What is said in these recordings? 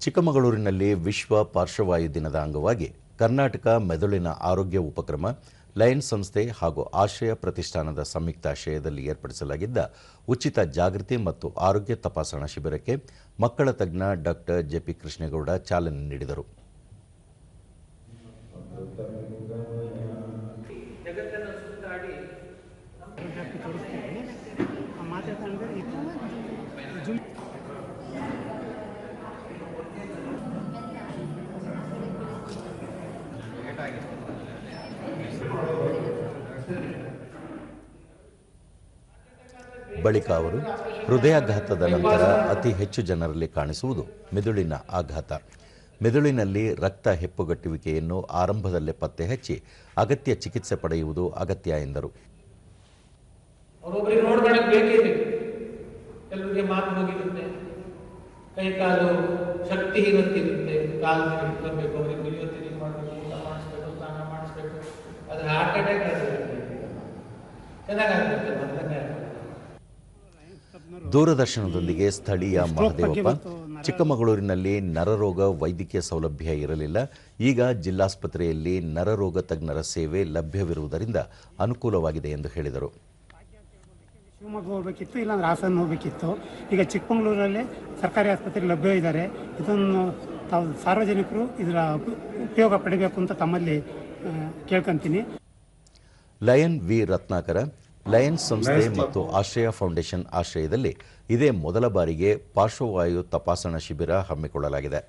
ಚಿಕ್ಕಮಗಳೂರಿನಲ್ಲಿ ವಿಶ್ವ ಪಾರ್ಶ್ವವಾಯು ದಿನದ ಅಂಗವಾಗಿ ಕರ್ನಾಟಕ ಮೆದುಳಿನ ಆರೋಗ್ಯ ಉಪಕ್ರಮ ಲಯನ್ ಸಂಸ್ಥೆ ಹಾಗೂ ಆಶ್ರಯ ಪ್ರತಿಷ್ಠಾನದ ಸಂಯುಕ್ತಾಶ್ರಯದಲ್ಲಿ ಏರ್ಪಡಿಸಲಾಗಿದ್ದ ಉಚಿತ ಜಾಗೃತಿ ಮತ್ತು ಆರೋಗ್ಯ ತಪಾಸಣಾ ಶಿಬಿರಕ್ಕೆ ಮಕ್ಕಳ ತಜ್ಞ ಡಾಕ್ಟರ್ ಜೆಪಿ ಕೃಷ್ಣೇಗೌಡ ಚಾಲನೆ ನೀಡಿದರು. ಬಳಿಕ ಅವರು ಹೃದಯಾಘಾತದ ನಂತರ ಅತಿ ಹೆಚ್ಚು ಜನರಲ್ಲಿ ಕಾಣಿಸುವುದು ಮೆದುಳಿನ ಆಘಾತ. ಮೆದುಳಿನಲ್ಲಿ ರಕ್ತ ಹೆಪ್ಪುಗಟ್ಟುವಿಕೆಯನ್ನು ಆರಂಭದಲ್ಲೇ ಪತ್ತೆ ಹಚ್ಚಿ ಅಗತ್ಯ ಚಿಕಿತ್ಸೆ ಪಡೆಯುವುದು ಅಗತ್ಯ ಎಂದರು. ಹೋಗಿರುತ್ತೆ ಕೈ ಕಾಲು ಇಟ್ಕೊಬೇಕು ಅವ್ರಿಗೆ ಚೆನ್ನಾಗಾಗುತ್ತೆ ದೂರದರ್ಶನದೊಂದಿಗೆ ಸ್ಥಳೀಯ ಮಹದೇವಪ್ಪ ಚಿಕ್ಕಮಗಳೂರಿನಲ್ಲಿ ನರರೋಗ ವೈದ್ಯಕೀಯ ಸೌಲಭ್ಯ ಇರಲಿಲ್ಲ. ಈಗ ಜಿಲ್ಲಾಸ್ಪತ್ರೆಯಲ್ಲಿ ನರರೋಗ ತಜ್ಞರ ಸೇವೆ ಲಭ್ಯವಿರುವುದರಿಂದ ಅನುಕೂಲವಾಗಿದೆ ಎಂದು ಹೇಳಿದರು. ಶಿವಮೊಗ್ಗ ಹೋಗಬೇಕಿತ್ತು ಇಲ್ಲಾಂದ್ರೆ ಹಾಸನ ಹೋಗಬೇಕಿತ್ತು. ಈಗ ಚಿಕ್ಕಮಗಳೂರಲ್ಲಿ ಸರ್ಕಾರಿ ಆಸ್ಪತ್ರೆ ಲಭ್ಯ ಇದ್ದಾರೆ. ಇದನ್ನು ತಾವು ಸಾರ್ವಜನಿಕರು ಇದರ ಉಪ- ಉಪಯೋಗ ಪಡಿಬೇಕು ಅಂತ ತಮ್ಮಲ್ಲಿ ಕೇಳ್ಕೊಂತೀನಿ. ಲಯನ್ ವಿ ರತ್ನಾಕರ ಲಯನ್ಸ್ ಸಂಸ್ಥೆ ಮತ್ತು ಆಶ್ರಯ ಫೌಂಡೇಶನ್ ಆಶ್ರಯದಲ್ಲಿ ಇದೇ ಮೊದಲ ಬಾರಿಗೆ ಪಾರ್ಶ್ವವಾಯು ತಪಾಸಣಾ ಶಿಬಿರ ಹಮ್ಮಿಕೊಳ್ಳಲಾಗಿದೆ.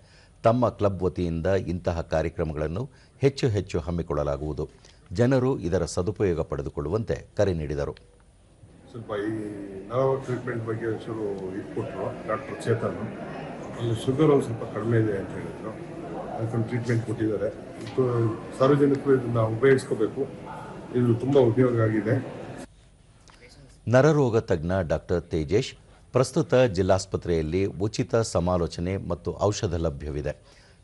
ತಮ್ಮ ಕ್ಲಬ್ ವತಿಯಿಂದ ಇಂತಹ ಕಾರ್ಯಕ್ರಮಗಳನ್ನು ಹೆಚ್ಚು ಹೆಚ್ಚು ಹಮ್ಮಿಕೊಳ್ಳಲಾಗುವುದು. ಜನರು ಇದರ ಸದುಪಯೋಗ ಪಡೆದುಕೊಳ್ಳುವಂತೆ ಕರೆ ನೀಡಿದರು. ಸ್ವಲ್ಪ ಈ ನರ್ವ್ ಟ್ರೀಟ್ಮೆಂಟ್ ಬಗ್ಗೆ ಒಂಚೂರು ಇಟ್ಕೊಟ್ರು ಡಾಕ್ಟರ್ ಚೇತನ್. ಅಲ್ಲಿ ಶುಗರ್ ಒಂದು ಸ್ವಲ್ಪ ಕಡಿಮೆ ಇದೆ ಅಂತ ಹೇಳಿದ್ರು. ಅದಕ್ಕೊಂದು ಟ್ರೀಟ್ಮೆಂಟ್ ಕೊಟ್ಟಿದ್ದಾರೆ. ಸಾರ್ವಜನಿಕರು ಇದನ್ನು ಉಪಯೋಗಿಸ್ಕೋಬೇಕು. ಇದು ತುಂಬ ಉಪಯೋಗ ಆಗಿದೆ. ನರರೋಗ ತಜ್ಞ ಡಾಕ್ಟರ್ ತೇಜೇಶ್ ಪ್ರಸ್ತುತ ಜಿಲ್ಲಾಸ್ಪತ್ರೆಯಲ್ಲಿ ಉಚಿತ ಸಮಾಲೋಚನೆ ಮತ್ತು ಔಷಧ ಲಭ್ಯವಿದೆ.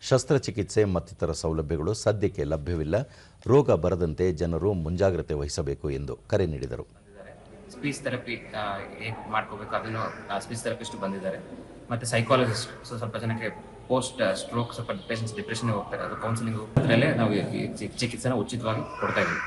ಶಸ್ತ್ರಚಿಕಿತ್ಸೆ ಮತ್ತಿತರ ಸೌಲಭ್ಯಗಳು ಸದ್ಯಕ್ಕೆ ಲಭ್ಯವಿಲ್ಲ. ರೋಗ ಬರದಂತೆ ಜನರು ಮುಂಜಾಗ್ರತೆ ವಹಿಸಬೇಕು ಎಂದು ಕರೆ ನೀಡಿದರು. ಸ್ಪೀಚ್ ಥೆರಪಿ ಏನು ಮಾಡ್ಕೋಬೇಕು? ಅದನ್ನು ಸ್ಪೀಚ್ ಥೆರಪಿಸ್ಟ್ ಬಂದಿದ್ದಾರೆ. ಮತ್ತು ಸೈಕಾಲಜಿಸ್ಟ್ ಸೊ ಸ್ವಲ್ಪ ಜನಕ್ಕೆ ಪೋಸ್ಟ್ ಸ್ಟ್ರೋಕ್ ಸ್ವಲ್ಪ ಪೇಷಂಟ್ಸ್ ಡಿಪ್ರೆಷನ್ ಹೋಗ್ತಾರೆ. ಅದು ಕೌನ್ಸಿಲಿಂಗ್ ಹೋಗ್ತಾರೆ ನಾವು ಚಿಕಿತ್ಸೆನ ಉಚಿತವಾಗಿ ಕೊಡ್ತಾ ಇದ್ದೀವಿ.